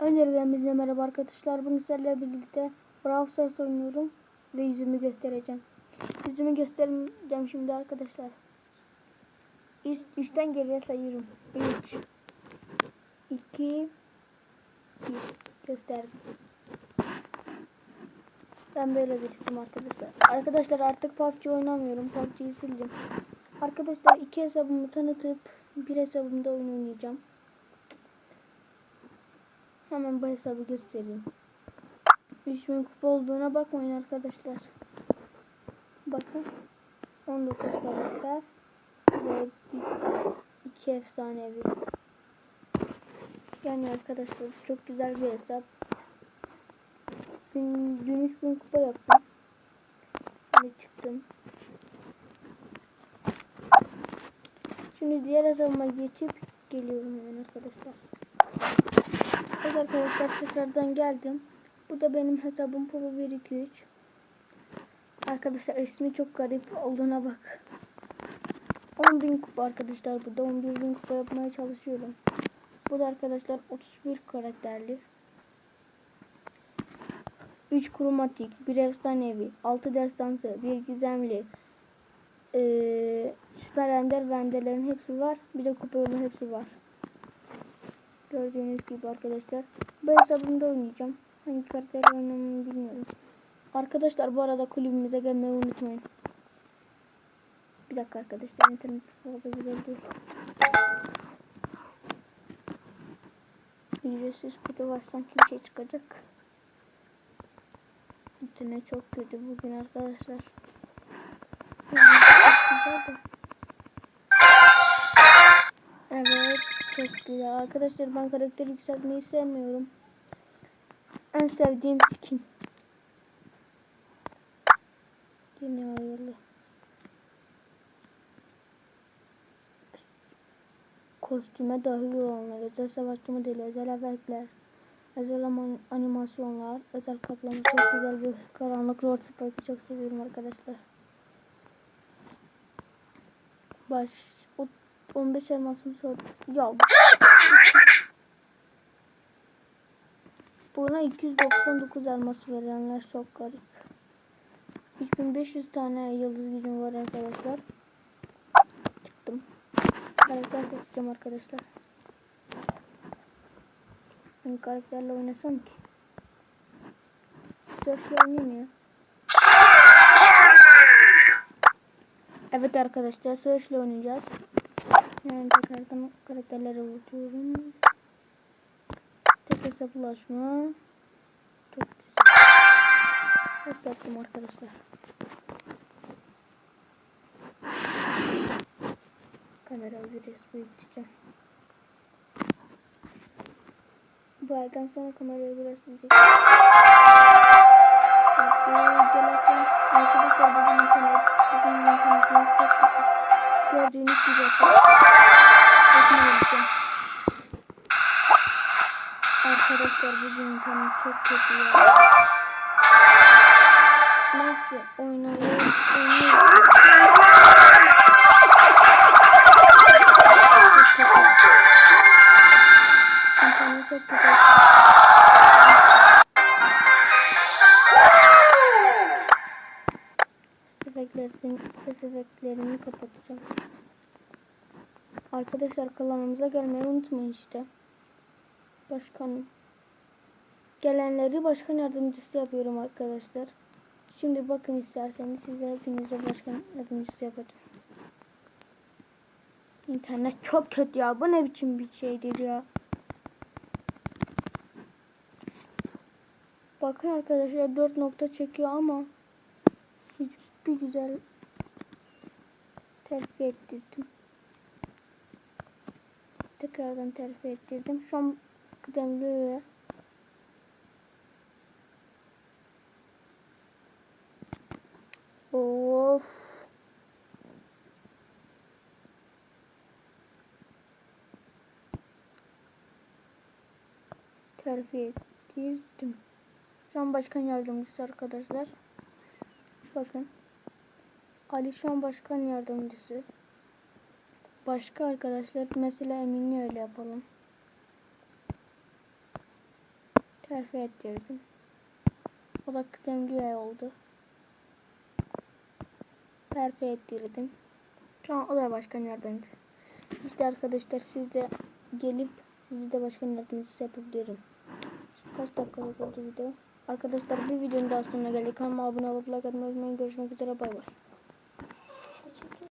Öncelikle merhaba arkadaşlar. Bugün sizlerle birlikte Brawl Stars oynuyorum ve yüzümü göstereceğim. Yüzümü göstereceğim şimdi arkadaşlar. Üst, üstten geriye sayıyorum. 3 2 1 gösterdim. Ben böyle birisiyim arkadaşlar. Arkadaşlar artık PUBG oynamıyorum. PUBG'yi sildim. Arkadaşlar iki hesabımı tanıtıp bir hesabımda oyun oynayacağım. Hemen bu hesabı göstereyim. 3000 kupa olduğuna bakmayın arkadaşlar. Bakın. 19 karakter ve 2 efsanevi. Yani arkadaşlar çok güzel bir hesap. Dün, dün 3000 kupa yaptım. Ve çıktım. Şimdi diğer hesabıma geçip geliyorum hemen arkadaşlar. Evet arkadaşlar tekrardan geldim. Bu da benim hesabım Popo 123. Arkadaşlar ismi çok garip olduğuna bak. 10.000 kupa arkadaşlar bu da 11.000 kupa yapmaya çalışıyorum. Bu da arkadaşlar 31 karakterli. 3 kromatik, 1 efsanevi, 6 destansı, 1 gizemli, ee, süper ender ve enderlerin hepsi var. Bir de kupa hepsi var. Gördüğünüz gibi arkadaşlar. Bu hesabımda oynayacağım. Hangi karakterle oynamamı bilmiyorum. Arkadaşlar bu arada kulübümüze gelmeyi unutmayın. Bir dakika arkadaşlar internet fazla güzel değil. Ücretsiz kutu varsan kim şey çıkacak. İnternet çok kötü bugün arkadaşlar. Evet çok güzel. Arkadaşlar ben karakteri yükseltmeyi sevmiyorum. En sevdiğim skin. Yine hayırlı. Kostüme dahil olanlar, özel savaşçı modeli, özel efektler, özel animasyonlar, özel kaplama çok güzel bir karanlık Lord Spike'ı çok seviyorum arkadaşlar. Baş o- 15 elmasım sor. Ya Buna 299 elmas verenler çok garip. 3500 tane yıldız gücüm var arkadaşlar. Çıktım. Karakter seçeceğim arkadaşlar. Ben karakterle oynasam ki. Sözle oynayayım ya. Evet arkadaşlar sözle oynayacağız. Yani tekrardan karakterlere vuruyorum. Tek hesaplaşma. Çok güzel. Başlattım arkadaşlar. Kamerayı biraz büyüteceğim. Bu aydan sonra kamerayı biraz büyüteceğim. Arkadaşlar bugün internet, Oynayalım. İnternet çok kötü. Ses ses efektlerini kapatacağım. Arkadaşlar kanalımıza gelmeyi unutmayın işte. Başkanım. Gelenleri başkan yardımcısı yapıyorum arkadaşlar. Şimdi bakın isterseniz size hepinize başkan yardımcısı yapacağım. İnternet çok kötü ya. Bu ne biçim bir şeydir ya. Bakın arkadaşlar 4 nokta çekiyor ama hiçbir güzel terfi ettirdim. Tekrardan terfi ettirdim. Şu an kıdemli. Terfi ettirdim. Şu an başkan yardımcısı arkadaşlar. Bakın. Ali şu an başkan yardımcısı. Başka arkadaşlar mesela Emin'i öyle yapalım. terfi ettirdim. O da kıdemli üye oldu. Terfi ettirdim. Şu an o da başkan yardımcısı. İşte arkadaşlar siz de gelip sizi de başkan yardımcısı yapabilirim. Kaç dakikalık oldu video? Arkadaşlar bir videonun daha sonuna geldik. Kanalıma abone olup like atmayı unutmayın. Görüşmek üzere bay bay.